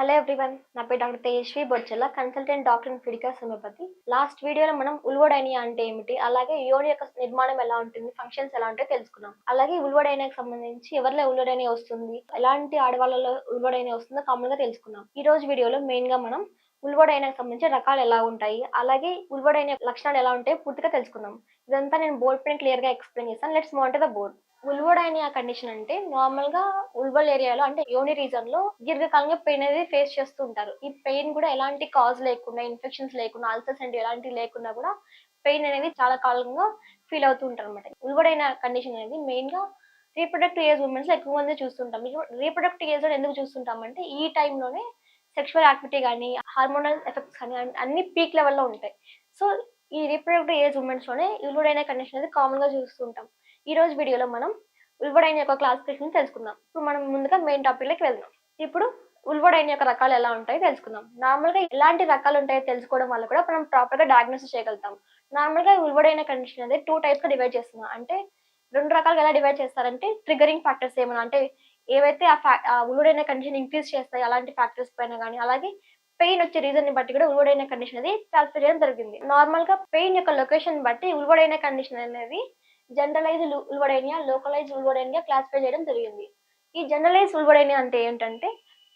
Hello everyone నా పేరు doctor Tejaswi Bochchala consultant doctor in Fiticus homeopathy last వీడియోలో మనం ఉల్వడైనియా అంటే ఏమిటి అలాగే యోని యొక్క నిర్మాణం ఎలా ఉంటుంది ఫంక్షన్స్ ఎలా ఉంటాయో తెలుసుకున్నాం. అలాగే ఉల్వడైనియాకి సంబంధించి ఎవరిలో ఉల్వడైనియా వస్తుంది ఎలాంటి ఆడవాళ్ళలో ఉల్వడైనియా వస్తుందో కామన్గా తెలుసుకున్నాం. ఈ రోజు వీడియోలో మెయిన్గా మనం ఉల్వడైనాకి సంబంధించి రకాలు ఎలా ఉంటాయి? అలాగే ఉల్వడైన లక్షణాలు ఎలా ఉంటాయి? పూర్తిగా తెలుసుకుందాం. ఇదంతా నేను బోర్డ్ పైన క్లియర్గా ఎక్స్ప్లెయిన్ చేస్తాను. Let's mount the board vulvodynia condition అంటే నార్మల్గా ఉల్వల్ ఏరియాలో అంటే యోని రీజన్లో దీర్ఘకాలంగా పెయిన్ అనేది ఫేస్ చేస్తూ ఉంటారు. ఈ పెయిన్ కూడా ఎలాంటి కాజ్ లేకుండా ఇన్ఫెక్షన్స్ లేకుండా అల్సర్స్ అంటే ఎలాంటివి లేకుండా కూడా పెయిన్ అనేది చాలా కాలంగా ఫీల్ అవుతూ ఉంటారు అనమాట ఉల్వడైన కండిషన్ అనేది మెయిన్గా రీప్రొడక్టివ్ ఏజ్ ఉమెన్స్ ఎక్కువ మంది చూస్తుంటాం. రీప్రొడక్టివ్ ఏజ్లో ఎందుకు చూస్తుంటాం అంటే ఈ టైంలోనే సెక్షువల్ యాక్టివిటీ కానీ హార్మోనల్ ఎఫెక్ట్స్ కానీ అన్ని పీక్ లెవెల్లో ఉంటాయి. సో ఈ రీప్రొడక్టివ్ ఏజ్ ఉమెన్స్లోనే ఉల్వడైన కండిషన్ అనేది కామన్గా చూస్తుంటాం ఈ రోజు వీడియోలో మనం ఉల్వడైన యొక్క క్లాసిఫికేషన్ తెలుసుకుందాం. ఇప్పుడు మనం ముందుగా మెయిన్ టాపిక్లోకి వెళ్దాం. ఇప్పుడు ఉల్వడైన యొక్క రకాలు ఎలా ఉంటాయో తెలుసుకుందాం. నార్మల్గా ఎలాంటి రకాలు ఉంటాయో తెలుసుకోవడం వల్ల కూడా మనం ప్రాపర్గా డయాగ్నోసిస్ చేయగలుగుతాం. నార్మల్గా ఉల్వడైన కండిషన్ అనేది టూ టైప్స్గా డివైడ్ చేస్తున్నాం. అంటే రెండు రకాలుగా ఎలా డివైడ్ చేస్తారంటే ట్రిగరింగ్ ఫ్యాక్టర్స్ ఏమైనా అంటే ఏవైతే ఆ ఫ్యా ఉలుడైన కండిషన్ ఇంక్రీజ్ చేస్తాయి అలాంటి ఫ్యాక్టర్స్ పైన కానీ అలాగే పెయిన్ వచ్చే రీజన్ని బట్టి కూడా ఉల్లుడైన కండిషన్ అది క్లాసిఫై చేయడం జరిగింది. నార్మల్గా పెయిన్ యొక్క లొకేషన్ బట్టి ఉల్వడైన కండిషన్ అనేది generalise vulvodynia localise vulvodynia classify చేయడం జరిగింది. ఈ జనరలైజ్ ఉల్వడైనియా అంటే ఏంటంటే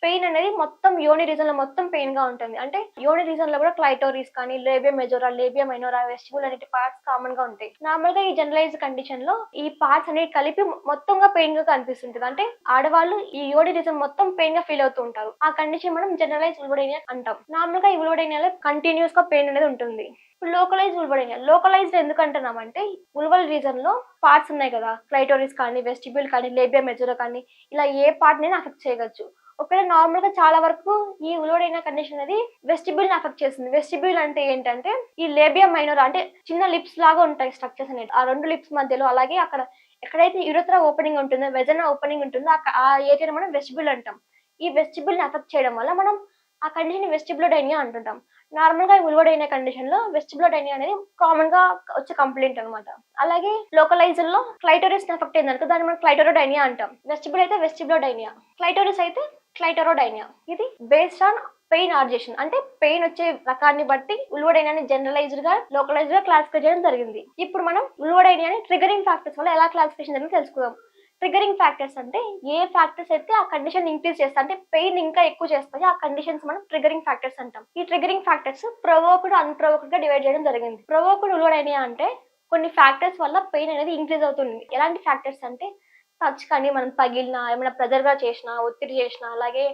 పెయిన్ అనేది మొత్తం యోని రీజన్లో మొత్తం పెయిన్గా ఉంటుంది. అంటే యోని రీజన్లో కూడా క్లైటోరీస్ కానీ labia majora labia minora vestibule అనేటి పార్ట్స్ కామన్గా ఉంటాయి. నార్మల్గా ఈ జనరలైజ్ కండిషన్లో ఈ పార్ట్స్ అనేవి కలిపి మొత్తంగా పెయిన్గా కనిపిస్తుంటుంది. అంటే ఆడవాళ్ళు ఈ యోని రీజన్ మొత్తం పెయిన్గా ఫీల్ అవుతూ ఉంటారు. ఆ కండిషన్ మనం జనరలైజ్ ఉల్బడేనియా అంటాం. నార్మల్గా ఈ ఉల్బడేనియాలో కంటిన్యూస్గా పెయిన్ అనేది ఉంటుంది. ఇప్పుడు లోకలైజ్ ఉల్బడేనియా లోకలైజ్డ్ ఎందుకు అంటున్నామంటే ఉల్వల్ రీజన్లో పార్ట్స్ ఉన్నాయి కదా. క్లైటోరీస్ కానీ వెస్టిబ్యూల్ కానీ లేబియా మెజోరా కానీ ఇలా ఏ పార్ట్ నేను అఫెక్ట్ చేయవచ్చు. ఒకవేళ నార్మల్గా చాలా వరకు ఈ ఉలోడైన కండిషన్ అనేది వెస్టిబ్యూల్ని అఫెక్ట్ చేస్తుంది. వెస్టిబ్యూల్ అంటే ఏంటంటే ఈ లేబియా మైనర్ అంటే చిన్న లిప్స్ లాగా ఉంటాయి స్ట్రక్చర్స్ అనేవి. ఆ రెండు లిప్స్ మధ్యలో అలాగే అక్కడ ఎక్కడైతే యురత్రా ఓపెనింగ్ ఉంటుందో వెజన ఓపెనింగ్ ఉంటుందో ఆ ఏరియాని మనం వెస్టిబ్యూల్ అంటాం. ఈ వెస్టిబ్యూల్ని అఫెక్ట్ చేయడం వల్ల మనం ఆ కండిషన్ వెస్టిబ్లోడైనియా అంటుంటాం. నార్మల్గా ఉల్వడైన కండిషన్లో వెస్టిబ్లోడైనియా అనేది కామన్గా వచ్చే కంప్లైంట్ అన్నమాట. అలాగే లోకలైజ్లో క్లైటోరిస్ ఎఫెక్ట్ అయిందనుకో దాన్ని మనం క్లైటోరోడైనియా అంటాం. వెస్టిబుల్ అయితే వెస్టిబ్లోడైనియా క్లైటోరిస్ అయితే క్లైటరోడైనియా ఇది బేస్డ్ ఆన్ పెయిన్ ఆర్జేషన్ అంటే పెయిన్ వచ్చే రకాన్ని బట్టి ఉల్వడైనియాని జనరలైజ్డ్గా లోకలైజ్డ్గా క్లాసిఫై చేయడం జరిగింది. ఇప్పుడు మనం ఉల్వడైనియాని ట్రిగరింగ్ ఫ్యాక్టర్స్ వల్ల ఎలా క్లాసిఫికేషన్ జరిగింది తెలుసుకుందాం. ట్రిగరింగ్ ఫ్యాక్టర్స్ అంటే ఏ ఫ్యాక్టర్స్ అయితే ఆ కండిషన్ ఇంక్రీజ్ చేస్తాయి అంటే పెయిన్ ఇంకా ఎక్కువ చేస్తాయి ఆ కండిషన్స్ మనం ట్రిగరింగ్ ఫ్యాక్టర్స్ అంటాం. ఈ ట్రిగరింగ్ ఫ్యాక్టర్స్ ప్రొవోక్డ్ అన్ప్రొవోక్డ్గా డివైడ్ చేయడం జరిగింది. ప్రొవోక్డ్ ఉల్వడైనియా అంటే కొన్ని ఫ్యాక్టర్స్ వల్ల పెయిన్ అనేది ఇంక్రీజ్ అవుతుంది. ఎలాంటి ఫ్యాక్టర్స్ అంటే టచ్ కానీ మనం పగిలినా ఏమైనా ప్రెజర్గా చేసిన చేసినా ఒత్తిడి చేసినా అలాగే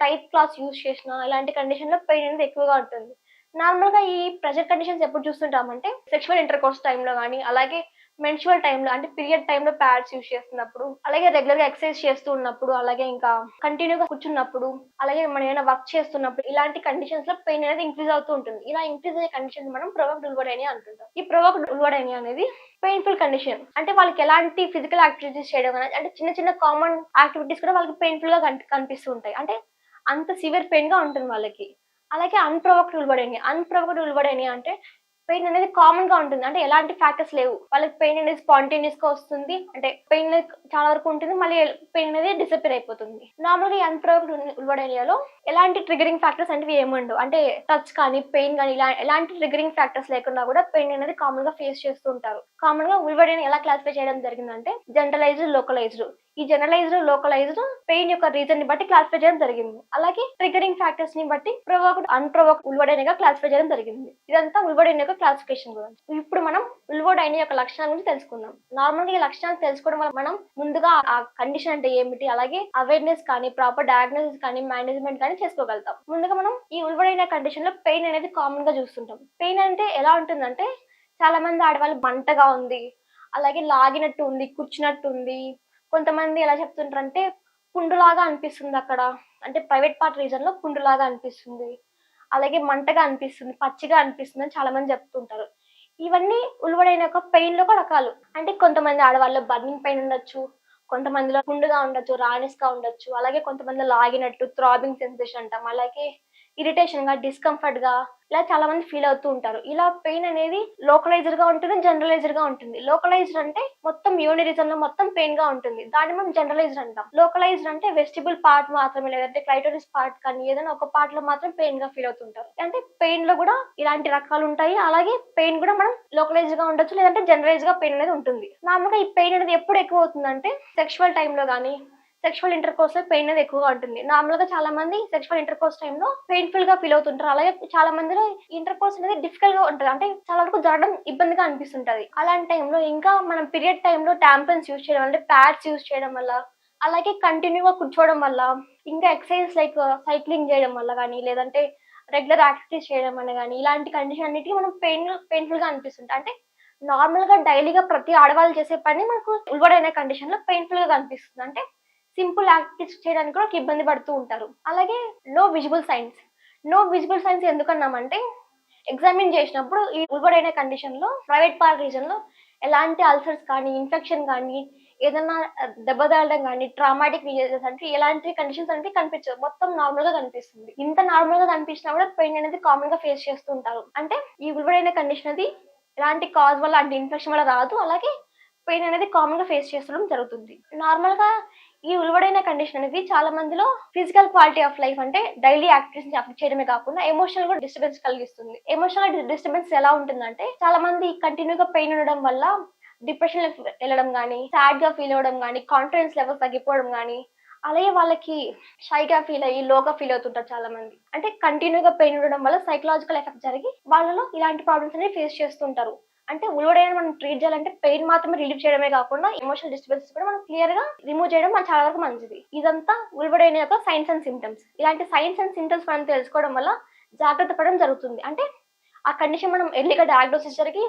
టైట్ క్లాత్స్ యూజ్ చేసినా ఇలాంటి కండిషన్లో పెయిన్ అనేది ఎక్కువగా ఉంటుంది. నార్మల్గా ఈ ప్రెజర్ కండిషన్స్ ఎప్పుడు చూస్తుంటామంటే సెక్షువల్ ఇంటర్ కోర్స్ టైంలో కానీ అలాగే మెన్షువల్ టైంలో అంటే పీరియడ్ టైంలో ప్యాడ్స్ యూస్ చేస్తున్నప్పుడు అలాగే రెగ్యులర్గా ఎక్సర్సైజ్ చేస్తూ ఉన్నప్పుడు అలాగే ఇంకా కంటిన్యూగా కూర్చున్నప్పుడు అలాగే మనం ఏమైనా వర్క్ చేస్తున్నప్పుడు ఇలాంటి కండిషన్స్లో పెయిన్ అనేది ఇంక్రీజ్ అవుతూ ఉంటుంది. ఇలా ఇంక్రీజ్ అయ్యే కండిషన్ మనం ప్రొవోక్డ్ ఉల్వడైనియా అంటుంటాం. ఈ ప్రొవోక్డ్ ఉల్వడైనియా అనేది పెయిన్ఫుల్ కండిషన్ అంటే వాళ్ళకి ఎలాంటి ఫిజికల్ యాక్టివిటీస్ చేయడం అనేది అంటే చిన్న చిన్న కామన్ యాక్టివిటీస్ కూడా వాళ్ళకి పెయిన్ఫుల్గా కనిపి- కనిపిస్తూ ఉంటాయి అంటే అంత సివియర్ పెయిన్గా ఉంటుంది వాళ్ళకి. అలాగే అన్ప్రొవోక్డ్ ఉల్బడైనియా అన్ప్రొవోక్డ్ ఉల్బడైనియా అంటే పెయిన్ అనేది కామన్గా ఉంటుంది. అంటే ఎలాంటి ఫ్యాక్టర్స్ లేవు. వాళ్ళకి పెయిన్ అనేది స్పాంటేనియస్గా వస్తుంది. అంటే పెయిన్ చాలా వరకు ఉంటుంది. మళ్ళీ పెయిన్ అనేది డిసపేర్ అయిపోతుంది. నార్మల్గా ఈ అన్ప్రొవోక్డ్ ఎలాంటి ట్రిగరింగ్ ఫ్యాక్టర్స్ అంటే ఏముండవు. అంటే టచ్ కానీ పెయిన్ కానీ ఇలా ఎలాంటి ట్రిగరింగ్ ఫ్యాక్టర్స్ లేకుండా కూడా పెయిన్ అనేది కామన్గా ఫేస్ చేస్తూ ఉంటారు. కామన్గా ఉల్బడైన్ ఎలా క్లాసిఫై చేయడం జరిగిందంటే జనరలైజ్డ్ లోకలైజ్డ్ ఈ జనరలైజ్డ్ లోకలైజ్డ్ పెయిన్ యొక్క రీజన్ని బట్టి క్లాసిఫై చేయడం జరిగింది. అలాగే ట్రిగరింగ్ ఫ్యాక్టర్స్ని బట్టి ప్రొవోక్డ్ అన్ప్రొవోక్డ్ ఉల్వడైన క్లాసిఫై చేయడం జరిగింది. ఇదంతా ఉల్వడైన యొక్క క్లాసిఫికేషన్ గురించి. ఇప్పుడు మనం ఉల్వడైన యొక్క లక్షణాల గురించి తెలుసుకుందాం. నార్మల్గా ఈ లక్షణాలు తెలుసుకోవడం వల్ల మనం ముందుగా ఆ కండిషన్ అంటే ఏమిటి అలాగే అవేర్నెస్ కానీ ప్రాపర్ డయాగ్నోసిస్ కానీ మేనేజ్మెంట్ కానీ చేసుకోగలుగుతాం. ముందుగా మనం ఈ ఉల్వడైన కండిషన్లో పెయిన్ అనేది కామన్గా చూస్తుంటాం. పెయిన్ అంటే ఎలా ఉంటుందంటే చాలా మంది ఆడవాళ్ళు మంటగా ఉంది అలాగే లాగినట్టు ఉంది కూర్చున్నట్టు ఉంది కొంతమంది ఎలా చెప్తుంటారంటే పుండులాగా అనిపిస్తుంది అక్కడ. అంటే ప్రైవేట్ పార్ట్ రీజన్లో పుండులాగా అనిపిస్తుంది. అలాగే మంటగా అనిపిస్తుంది పచ్చిగా అనిపిస్తుంది అని చాలా మంది చెప్తుంటారు. ఇవన్నీ ఉల్వడైన ఒక పెయిన్లో కూడా రకాలు అంటే కొంతమంది ఆడవాళ్ళు బర్నింగ్ పెయిన్ ఉండొచ్చు కొంతమందిలో పుండుగా ఉండొచ్చు రానిస్గా ఉండొచ్చు అలాగే కొంతమంది లాగినట్టు థ్రాబింగ్ సెన్సేషన్ అంటాం. అలాగే ఇరిటేషన్గా డిస్కంఫర్ట్గా ఇలా చాలా మంది ఫీల్ అవుతూ ఉంటారు. ఇలా పెయిన్ అనేది లోకలైజ్డ్గా ఉంటుంది జనరలైజ్డ్గా ఉంటుంది. లోకలైజ్డ్ అంటే మొత్తం యూనిరిజన్లో మొత్తం పెయిన్గా ఉంటుంది. దాన్ని మనం జనరలైజ్డ్ అంటాం. లోకలైజ్డ్ అంటే వెస్టిబుల్ పార్ట్ మాత్రమే లేదంటే క్లైటోరిస్ పార్ట్ కానీ ఏదైనా ఒక పార్ట్లో మాత్రం పెయిన్గా ఫీల్ అవుతుంటారు అంటే పెయిన్లో కూడా ఇలాంటి రకాలు ఉంటాయి. అలాగే పెయిన్ కూడా మనం లోకలైజ్డ్గా ఉండొచ్చు లేదంటే జనరలైజ్గా పెయిన్ అనేది ఉంటుంది. నార్మల్గా ఈ పెయిన్ అనేది ఎప్పుడు ఎక్కువ అవుతుందంటే సెక్షువల్ టైంలో కానీ సెక్షువల్ ఇంటర్ కోర్స్లో పెయిన్ అనేది ఎక్కువగా ఉంటుంది. నార్మల్గా చాలా మంది సెక్షువల్ ఇంటర్ కోర్స్ టైంలో పెయిన్ఫుల్గా ఫీల్ అవుతుంటారు. అలాగే చాలా మందిలో ఇంటర్ కోర్స్ అనేది డిఫికల్ట్గా ఉంటుంది. అంటే చాలా వరకు జరగడం ఇబ్బందిగా అనిపిస్తుంటది. అలాంటి టైంలో ఇంకా మనం పీరియడ్ టైంలో ట్యాంపన్స్ యూజ్ చేయడం అంటే ప్యాడ్స్ యూజ్ చేయడం వల్ల అలాగే కంటిన్యూగా కూర్చోవడం వల్ల ఇంకా ఎక్సర్సైజ్ లైక్ సైక్లింగ్ చేయడం వల్ల కానీ లేదంటే రెగ్యులర్ యాక్టివిటీస్ చేయడం వల్ల కానీ ఇలాంటి కండిషన్ అన్నిటికీ మనం పెయిన్ పెయిన్ఫుల్గా అనిపిస్తుంది అంటే నార్మల్గా డైలీగా ప్రతి ఆడవాళ్ళు చేసే పని మనకు ఉల్వడైన కండిషన్లో పెయిన్ఫుల్గా కనిపిస్తుంది. అంటే సింపుల్ యాక్టివిటీస్ చేయడానికి కూడా ఒక ఇబ్బంది పడుతూ ఉంటారు. అలాగే no visible signs no visible signs ఎందుకన్నామంటే examine చేసినప్పుడు ఈ ఉల్బడైన కండిషన్లో ప్రైవేట్ పార్ట్ రీజన్లో ఎలాంటి అల్సర్స్ కానీ ఇన్ఫెక్షన్ కానీ ఏదైనా దెబ్బ తగలడం కానీ ట్రామాటిక్ రిజెస్ అంటే ఎలాంటి కండిషన్స్ అనేవి కనిపించదు మొత్తం నార్మల్గా కనిపిస్తుంది. ఇంత నార్మల్గా కనిపించినా కూడా పెయిన్ అనేది కామన్గా ఫేస్ చేస్తూ ఉంటారు. అంటే ఈ ఉల్బడైన కండిషన్ అది ఎలాంటి కాజ్ వల్ల అంటే ఇన్ఫెక్షన్ వల్ల రాదు. అలాగే పెయిన్ అనేది కామన్గా ఫేస్ చేస్తడం జరుగుతుంది. నార్మల్గా ఈ ఉలువడైన కండిషన్ అనేది చాలా మందిలో ఫిజికల్ క్వాలిటీ ఆఫ్ లైఫ్ అంటే డైలీ యాక్టివిటీస్ అఫెక్ట్ చేయడమే కాకుండా ఎమోషనల్ కూడా డిస్టర్బెన్స్ కలిగిస్తుంది. ఎమోషనల్ డిస్టర్బెన్స్ ఎలా ఉంటుందంటే చాలా మంది కంటిన్యూగా పెయిన్ ఉండడం వల్ల డిప్రెషన్ వెళ్ళడం కానీ సాడ్గా ఫీల్ అవ్వడం కానీ కాన్ఫిడెన్స్ లెవెల్స్ తగ్గిపోవడం కానీ అలాగే వాళ్ళకి షైగా ఫీల్ అయ్యి లోగా ఫీల్ అవుతుంటారు చాలా మంది. అంటే కంటిన్యూగా పెయిన్ ఉండడం వల్ల సైకలాజికల్ ఎఫెక్ట్ జరిగి వాళ్ళలో ఇలాంటి ప్రాబ్లమ్స్ అనేవి ఫేస్ చేస్తుంటారు. అంటే ఉల్వడైన మనం ట్రీట్ చేయాలంటే పెయిన్ మాత్రమే రిలీఫ్ చేయడమే కాకుండా ఎమోషనల్ డిస్టర్బెన్స్ కూడా మనం క్లియర్గా రిమూవ్ చేయడం మన చాలా వరకు మంచిది. ఇదంతా ఉల్వడైన యొక్క సైన్స్ అండ్ సిమ్టమ్స్ ఇలాంటి సైన్స్ అండ్ సిమ్టమ్స్ మనం తెలుసుకోవడం వల్ల జాగ్రత్త పడడం జరుగుతుంది. అంటే ఆ కండిషన్ మనం ఎర్లీగా డయాగ్నోసిస్ జరిగి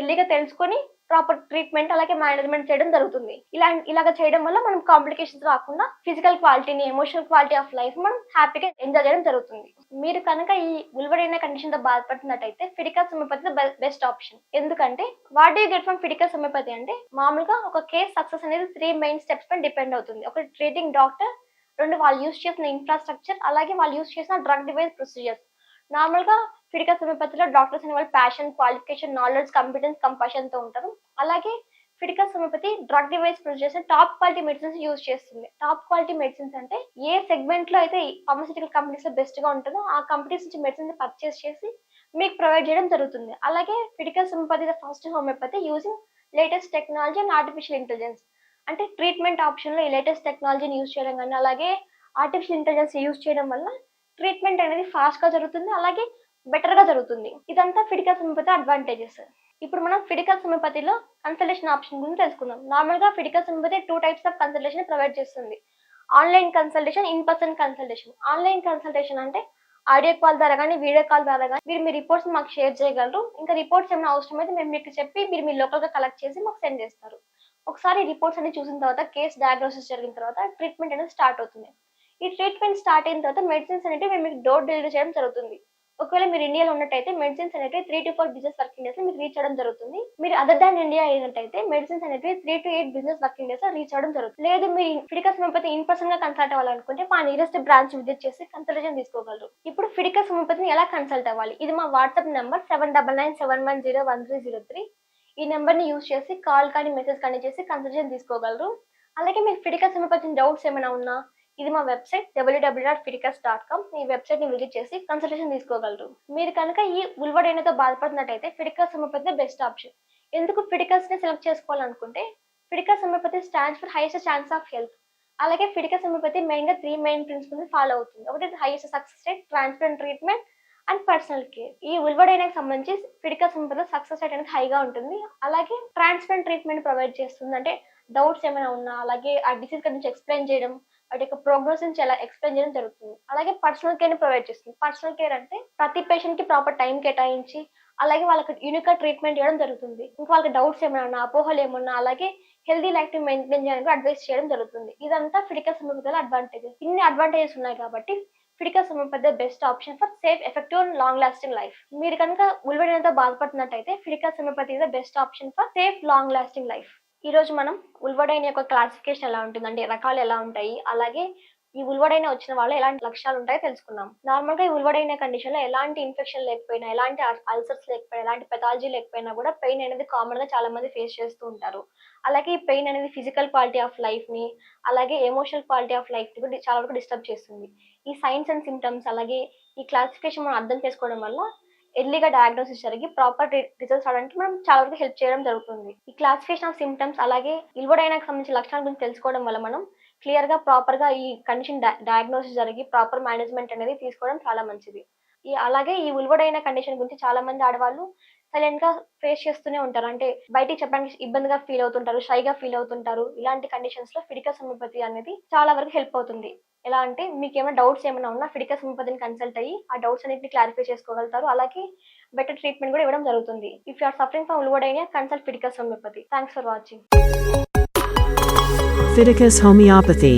ఎర్లీగా తెలుసుకొని ప్రాపర్ ట్రీట్మెంట్ అలాగే మేనేజ్మెంట్ చేయడం జరుగుతుంది. ఇలా ఇలాగ చేయడం వల్ల మనం కాంప్లికేషన్స్ రాకుండా ఫిజికల్ క్వాలిటీని ఎమోషనల్ క్వాలిటీ ఆఫ్ లైఫ్ మనం హ్యాపీగా ఎంజాయ్ చేయడం జరుగుతుంది. మీరు కనుక ఈ ఉల్వడైన కండిషన్తో బాధపడుతున్నట్టయితే ఫిడికల్ సమయపతి బెస్ట్ ఆప్షన్ ఎందుకంటే what do get from Fiticus homeopathy అంటే మామూలుగా ఒక కేస్ సక్సెస్ అనేది త్రీ మెయిన్ స్టెప్స్ పైన డిపెండ్ అవుతుంది. ఒక ట్రీటింగ్ డాక్టర్ రెండు వాళ్ళు యూస్ చేసిన ఇన్ఫ్రాస్ట్రక్చర్ అలాగే వాళ్ళు యూస్ చేసిన డ్రగ్ డివైస్ ప్రొసీజర్స్ నార్మల్ గా ఫిడికస్ డాక్టర్స్ అనే వాళ్ళు ప్యాషన్ క్వాలిఫికేషన్ నాలెడ్జ్ కాంపిటెన్స్ కంపాషన్తో ఉంటారు. అలాగే Fiticus homeopathy drug device produce top quality medicines use చేస్తుంది. టాప్ క్వాలిటీ మెడిసిన్స్ అంటే ఏ సెగ్మెంట్లో అయితే ఫార్మసిటికల్ కంపెనీస్లో బెస్ట్గా ఉంటుందో ఆ కంపెనీస్ నుంచి మెడిసిన్స్ పర్చేస్ చేసి మీకు ప్రొవైడ్ చేయడం జరుగుతుంది. అలాగే Fiticus homeopathy first homeopathy using latest technology and artificial intelligence అంటే ట్రీట్మెంట్ ఆప్షన్లో ఈ లేటెస్ట్ టెక్నాలజీని యూజ్ చేయడం కానీ అలాగే ఆర్టిఫిషియల్ ఇంటెలిజెన్స్ యూజ్ చేయడం వల్ల ట్రీట్మెంట్ అనేది ఫాస్ట్గా జరుగుతుంది. అలాగే బెటర్గా జరుగుతుంది. ఇదంతా ఫిడికల్ హోమియోపతి అడ్వాంటేజెస్ ఇప్పుడు మనం ఫిడికల్ హోమియోపతిలో కన్సల్టేషన్ ఆప్షన్ గురించి తెలుసుకుందాం. నార్మల్గా Fiticus homeopathy two types of consultation provide చేస్తుంది. Online consultation in person consultation online consultation అంటే ఆడియో కాల్ ద్వారా కానీ వీడియో కాల్ ద్వారా కానీ మీరు మీ రిపోర్ట్స్ మాకు షేర్ చేయగలరు. ఇంకా రిపోర్ట్స్ ఏమైనా అవసరం అయితే మేము మీకు చెప్పి మీరు మీ లోకల్గా కలెక్ట్ చేసి మాకు సెండ్ చేస్తారు. ఒకసారి రిపోర్ట్స్ అన్ని చూసిన తర్వాత కేస్ డయాగ్నోసిస్ జరిగిన తర్వాత ట్రీట్మెంట్ అనేది స్టార్ట్ అవుతుంది. ఈ ట్రీట్మెంట్ స్టార్ట్ అయిన తర్వాత మెడిసిన్స్ అనేవి మేము మీకు డోర్ డెలివరీ చేయడం జరుగుతుంది. ఒకవేళ మీరు ఇండియాలో ఉన్నట్టయితే మెడిసిన్స్ అనేవి three to four business working days మీకు రీచ్ అవ్వడం జరుగుతుంది. మీరు అదర్ దాన్ ఇండియా అయినట్టయితే మెడిసిన్స్ అనేవి three to eight business working days reach అవ్వడం జరుగుతుంది. లేదు మీరు ఫిడికస్ హోమియోపతి ఇన్ పర్సన్గా కన్సల్ట్ అవ్వాలనుకుంటే మా నియరెస్ట్ బ్రాంచ్ విజిట్ చేసి కన్సల్టేషన్ తీసుకోగలరు. ఇప్పుడు ఫిడికస్ హోమియోపతిని ఎలా కన్సల్ట్ అవ్వాలి? ఇది మా WhatsApp number seven double nine seven one zero one three zero three ఈ నెంబర్ని యూజ్ చేసి కాల్ కానీ మెసేజ్ కానీ చేసి కన్సల్టేషన్ తీసుకోగలరు. అలాగే మీకు ఫిడికస్ హోమియోపతి డౌట్స్ ఏమైనా ఉన్నా ఇది మా website W W dot Fiticus dot com ఈ వెబ్సైట్ని విజిట్ చేసి కన్సల్టేషన్ తీసుకోగలరు. మీరు కనుక ఈ ఉల్వడైనతో బాధపడుతున్నట్టయితే ఫిడికస్ హోమియోపతి బెస్ట్ ఆప్షన్ ఎందుకు ఫిడికస్ సెలెక్ట్ చేసుకోవాలనుకుంటే Fiticus homeopathy stands for highest chance of health అలాగే ఫిడికస్ హోమియోపతి మెయిన్గా త్రీ మెయిన్ ప్రిన్సిపల్స్ ఫాలో అవుతుంది. ఒకటి highest success rate transparent treatment and personal care ఈ ఉల్వడైనకి సంబంధించి ఫిడికస్ హోమియోపతిలో సక్సెస్ రేట్ అనేది హైగా ఉంటుంది. అలాగే ట్రాన్స్పరెంట్ ట్రీట్మెంట్ ప్రొవైడ్ చేస్తుంది అంటే డౌట్స్ ఏమైనా ఉన్నా అలాగే ఆ డిసీజ్ గురించి ఎక్స్ప్లెయిన్ చేయడం వాటి యొక్క ప్రోగ్రెస్ నుంచి ఎలా ఎక్స్ప్లెయిన్ చేయడం జరుగుతుంది. అలాగే పర్సనల్ కేర్ని ప్రొవైడ్ చేస్తుంది. పర్సనల్ కేర్ అంటే ప్రతి పేషెంట్కి ప్రాపర్ టైం కేటాయించి అలాగే వాళ్ళకి యూనిక్గా ట్రీట్మెంట్ చేయడం జరుగుతుంది. ఇంకా వాళ్ళకి డౌట్స్ ఏమైనా ఉన్నా అపోహలు ఏమన్నా అలాగే హెల్దీ లైఫ్ని మెయింటైన్ చేయడానికి అడ్వైస్ చేయడం జరుగుతుంది. ఇదంతా ఫిడికల్ హోమియోపతిలో అడ్వాంటేజెస్ ఇన్ని అడ్వాంటేజెస్ ఉన్నాయి కాబట్టి Fiticus homeopathy best option for safe effective and long lasting life మీరు కనుక ఉల్వడినతో బాధపడుతున్నట్టయితే Fiticus homeopathy the best option for safe long lasting life ఈరోజు మనం ఉల్వడైన యొక్క క్లాసిఫికేషన్ ఎలా ఉంటుంది అంటే రకాలు ఎలా ఉంటాయి? అలాగే ఈ ఉల్వడైన వచ్చిన వాళ్ళు ఎలాంటి లక్షణాలు ఉంటాయో తెలుసుకుందాం. నార్మల్గా ఈ ఉల్వడైన కండిషన్లో ఎలాంటి ఇన్ఫెక్షన్ లేకపోయినా ఎలాంటి అల్సర్స్ లేకపోయినా ఎలాంటి పెథాలజీ లేకపోయినా కూడా పెయిన్ అనేది కామన్గా చాలా మంది ఫేస్ చేస్తూ ఉంటారు. అలాగే ఈ పెయిన్ అనేది ఫిజికల్ క్వాలిటీ ఆఫ్ లైఫ్ని అలాగే ఎమోషనల్ క్వాలిటీ ఆఫ్ లైఫ్ని కూడా చాలా వరకు డిస్టర్బ్ చేస్తుంది. ఈ సైన్స్ అండ్ సిమ్టమ్స్ అలాగే ఈ క్లాసిఫికేషన్ మనం అర్థం చేసుకోవడం వల్ల ఎర్లీగా డయాగ్నోసిస్ జరిగి ప్రాపర్ రిజల్ట్స్ రావడానికి మనం చాలా వరకు హెల్ప్ చేయడం జరుగుతుంది. ఈ క్లాసిఫికేషన్ ఆఫ్ సిమ్టమ్స్ అలాగే ఇల్వడైనాకి సంబంధించిన లక్షణాల గురించి తెలుసుకోవడం వల్ల మనం క్లియర్గా ప్రాపర్గా ఈ కండిషన్ డయాగ్నోసిస్ జరిగి ప్రాపర్ మేనేజ్మెంట్ అనేది తీసుకోవడం చాలా మంచిది. ఈ అలాగే ఈ ఉల్వడైన కండిషన్ గురించి చాలా మంది ఆడవాళ్ళు సైలెంట్గా ఫేస్ చేస్తూనే ఉంటారు. అంటే బయటికి చెప్పడానికి ఇబ్బందిగా ఫీల్ అవుతుంటారు షైగా ఫీల్ అవుతుంటారు. ఇలాంటి కండిషన్స్లో ఫిడికస్ హోమియోపతి అనేది చాలా వరకు హెల్ప్ అవుతుంది. ఎలా అంటే మీకు ఏమైనా డౌట్స్ ఏమైనా ఉన్నా ఫిడికస్ హోమియోపతిని కన్సల్ట్ అయ్యి ఆ డౌట్స్ అన్నింటిని క్లారిఫై చేసుకోగలుగుతారు. అలాగే బెటర్ ట్రీట్మెంట్ కూడా ఇవ్వడం జరుగుతుంది. If you are suffering from vulvodynia consult Fiticus homeopathy thanks for watching Fiticus Homeopathy.